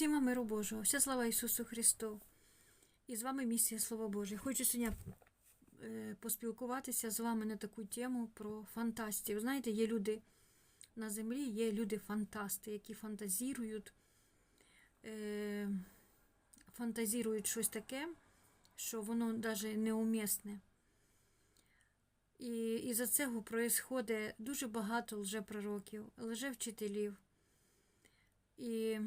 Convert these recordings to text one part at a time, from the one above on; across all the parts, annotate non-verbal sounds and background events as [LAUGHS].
Всім вам миру Божого, вся слава Ісусу Христу. І з вами місія Слово Боже. Хочу сьогодні е, поспілкуватися з вами на таку тему про фантастів. Знаєте, є люди на землі, є люди-фантасти, які фантазірують, е, фантазірують щось таке, що воно навіть неумісне. І, і за цього происходить дуже багато лжепророків, лжевчителів. І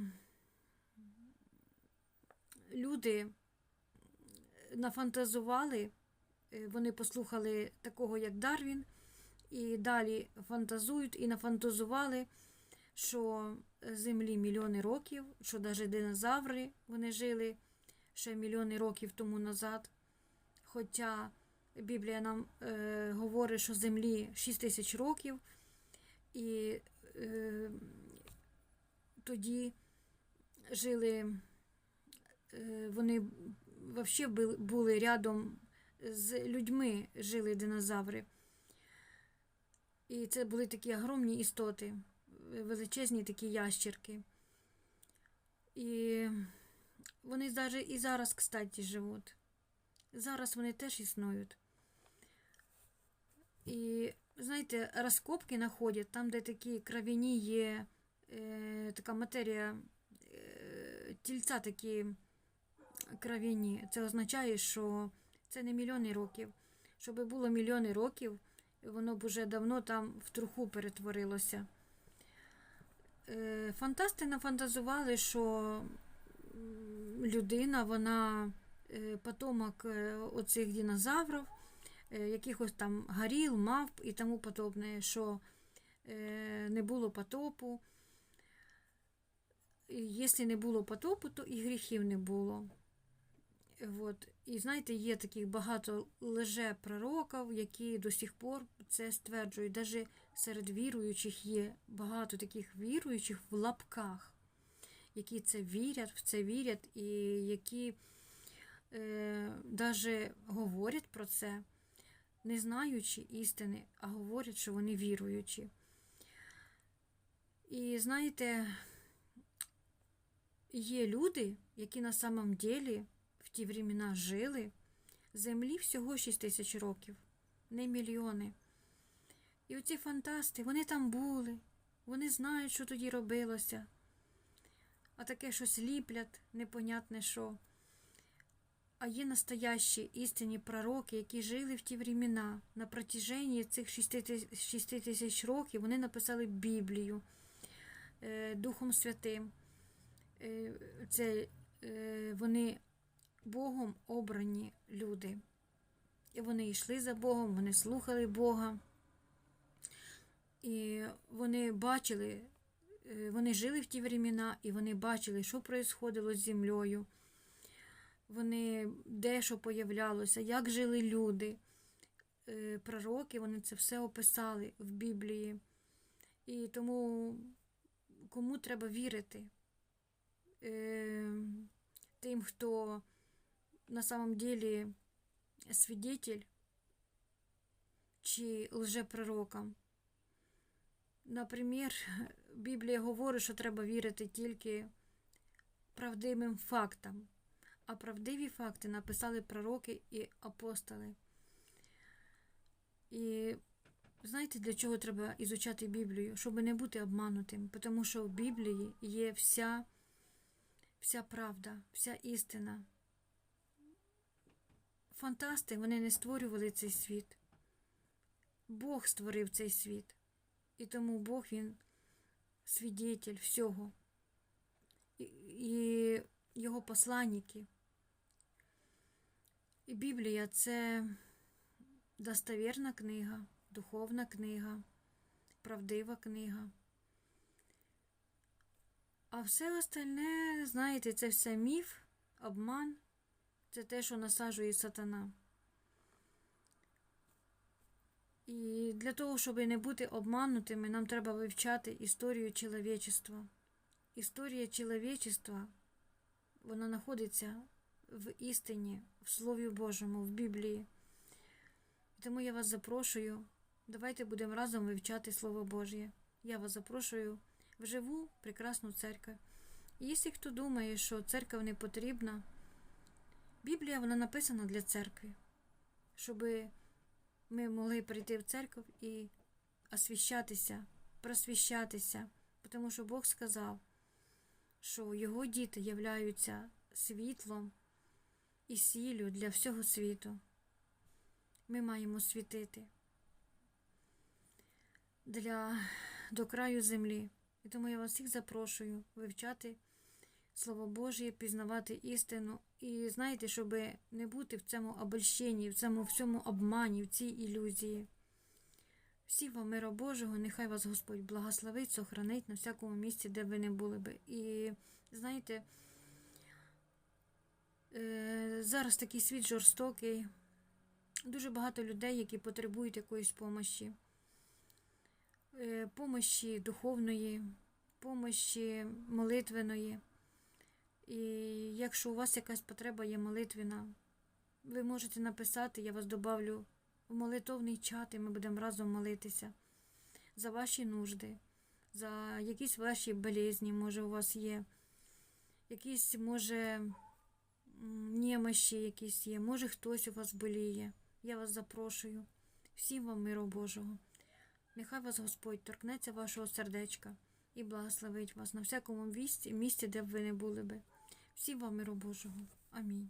люди нафантазували, е, вони послухали такого, як Дарвін, і далі фантазують і нафантазували, що землі мільйони років, що навіть динозаври вони жили ще мільйони років тому назад. Хоча Біблія нам е, говорить, що землі 6 тисяч років, і е, тоді жили, вони взагалі були рядом з людьми, жили динозаври. І це були такі огромні істоти, величезні такі ящерки. І вони навіть і зараз, кстати, живуть. Зараз вони теж існують. І, знаєте, розкопки знаходять там, де такі кров'яні є, е, така матерія, е, тільця такі кров'яні. Це означає, що це не мільйони років. Щоб було мільйони років, воно б уже давно там в труху перетворилося. Е, фантасти нафантазували, що людина, вона е, потомок е, оцих динозаврів, якихось там горіл, мавп і тому подобне, що не було потопу. Якщо не було потопу, то і гріхів не було. От. І знаєте, є таких багато лже пророків, які до сих пор це стверджують. Навіть серед віруючих є багато таких віруючих в лапках, які це вірять, в це вірять, і які е, навіть говорять про це, не знаючи істини, а говорять, що вони віруючі. І знаєте, є люди, які на самом в ті времена жили, землі всього 6 тисяч років, не мільйони. І оці фантасти, вони там були, вони знають, що тоді робилося. А таке щось ліплять, непонятне що. А є настоящі істинні пророки, які жили в ті времена. На протяженні цих 6 тисяч років вони написали Біблію е, Духом Святим. Е, це е, вони Богом обрані люди. І вони йшли за Богом, вони слухали Бога. І вони бачили, е, вони жили в ті времена, і вони бачили, що происходило з землею. Вони де що появлялося, як жили люди. Е, пророки, вони це все описали в Біблії. І тому кому треба вірити? Е, тим, хто на самом деле свидетель чи лжепророкам. Наприклад, [LAUGHS] Біблія говорить, що треба вірити тільки правдивим фактам, а правдиві факти написали пророки і апостоли. І знаєте, для чого треба ізучати Біблію? Щоб не бути обманутим, тому що в Біблії є вся, вся правда, вся істина. Фантасти вони не створювали цей світ. Бог створив цей світ. І тому Бог він свідетель всього. І, і його посланники. І Біблія це достовірна книга, духовна книга, правдива книга. А все остальне, знаєте, це все міф, обман. Це те, що насаджує сатана. І для того, щоб не бути обманутими, нам треба вивчати історію чоловічества. Історія чоловічества, вона знаходиться в істині, в Слові Божому, в Біблії. Тому я вас запрошую. Давайте будемо разом вивчати Слово Божє. Я вас запрошую в живу прекрасну церкву. І Якщо хто думає, що церква не потрібна, Біблія вона написана для церкви, щоб ми могли прийти в церкву і освіщатися, просвіщатися, тому що Бог сказав, що його діти являються світлом і сіллю для всього світу. Ми маємо світити для до краю землі. І тому я вас всіх запрошую вивчати Слово Боже, пізнавати істину. І знаєте, щоб не бути в цьому обольщенні, в цьому всьому обмані, в цій ілюзії. Всі вам мира Божого, нехай вас Господь благословить, сохранить на всякому місці, де ви не були би. І знаєте, е, зараз такий світ жорстокий, дуже багато людей, які потребують якоїсь помощі, е, помощі духовної, помощі молитвеної. І якщо у вас якась потреба є молитвіна, ви можете написати, я вас добавлю в молитовний чат, і ми будемо разом молитися за ваші нужди, за якісь ваші болезні, може, у вас є, якісь, може, немощі якісь є, може хтось у вас боліє. Я вас запрошую. Всім вам миру Божого. Нехай вас Господь торкнеться вашого сердечка і благословить вас на всякому місці, місці, де б ви не були би. Всім вам миру Божого. Амінь.